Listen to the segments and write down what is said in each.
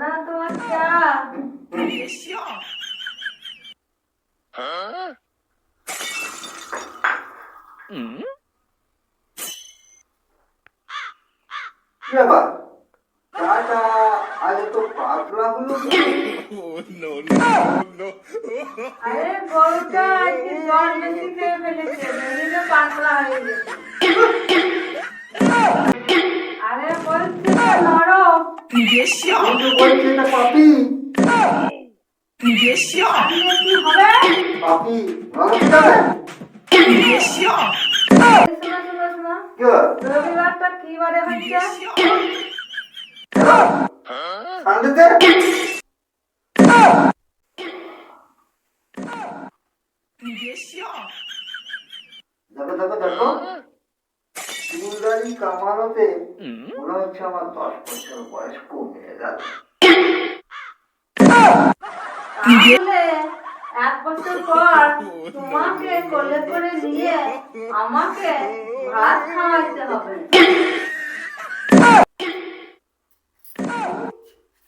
না তোমার চা কি ব্যাপার চাটা আজ তো পাতলা হলো আরে গরুটা আজকে জল বেশি খেয়ে ফেলেছে নদীতে পাতলা হয়ে গেছে আরে বলছি তো নরম কিন্তু বলছে এটা পাপি আজকে কি হবে পাপি নরম যাবে শোনো শোনো শোনো কি হবে? রবিবারটা কি বারে হচ্ছে সানডেতে দেখো দেখো দেখো চুলদারি কামানোতে মনে হচ্ছে আমার দশ বছর বয়স কমে গেল এক বছর পর তোমাকে কোলে করে নিয়ে আমাকে ভাত খাওয়াইতে হবে।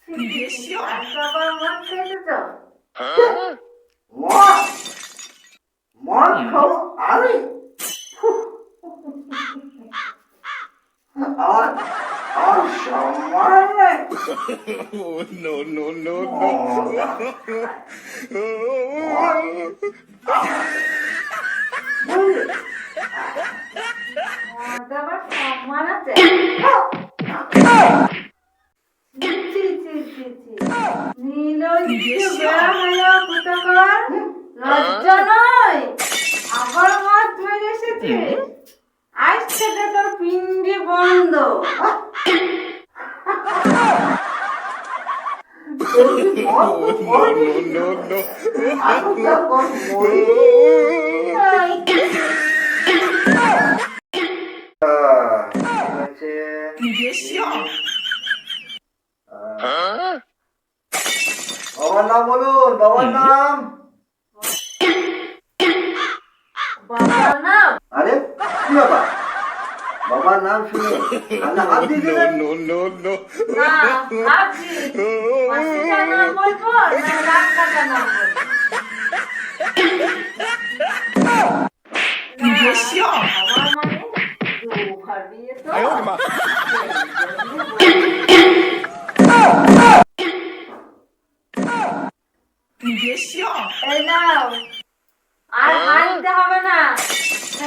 খেয়েছো মদ মদ খাও আমি আর আর সম্মান নেই no, no, no, বাবার নাম বলুন বাবার নাম বাবার নাম আরে কি ব্যাপার? বাবার নাম শুনে। হাত দিয়ে দিলেন? No, no, no. না বলব না রাত মানে এই নাও। আর হাঁটতে হবে না।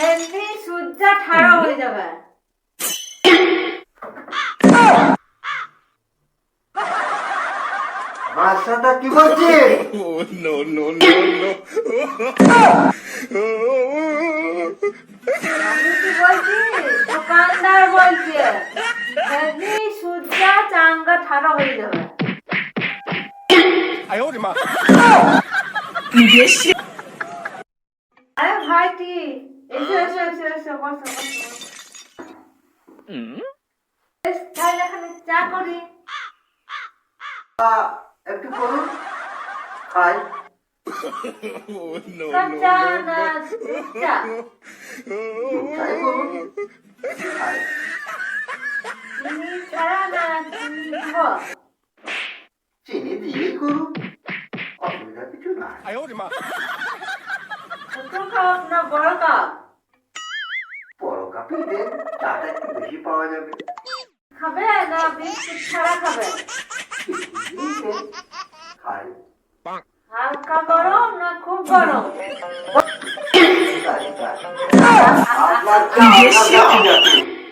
এমনি সূর্যা ঠাড়া হয়ে যাবে। ভাষাটা কি বলছে no, no, no, no. আমি কি বলছি দোকানদার বলছে সূর্যা চাঙ্গা ঠাড়া হয়ে যাবে আরে ভাইটি এসো এসো এসো এসো বসো বসো বসো। তাহলে এখানে চা করি একটু করুন খাই। চিনি দিয়েই করুন অসুবিধা কিছু কাপ না বড় কাপ? বড় কাপি দেন চাটা একটু বেশি পাওয়া যাবে। খাবে না বিস্কুট ছাড়া খাবে?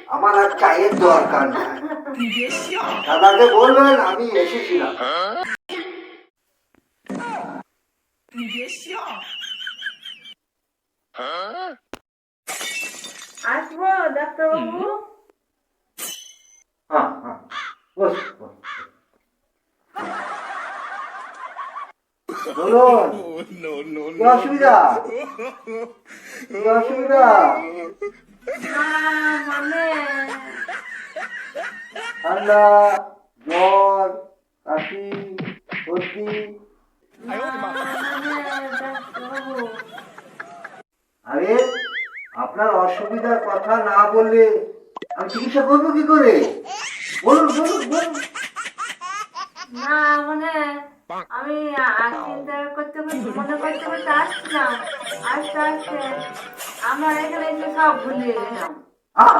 আমার আর চায়ের দরকার নাই। দাদাকে বলবেন আমি এসেছিলাম। আসব ডাক্তারবাবু? হ্যাঁ হ্যাঁ। বস বস। Oh, no, no, no. ঠান্ডা, জ্বর, কাশি, সর্দি। মানে আরে, আপনার অসুবিধার কথা না বললে আমি চিকিৎসা করব কি করে? বলুন বলুন বলুন। না চিন্তা করতে করতে, মনে করতে করতে আসছিলাম, আস্তে আস্তে। আমার এখানে এসে সব ভুলিয়ে গেলাম। আহ!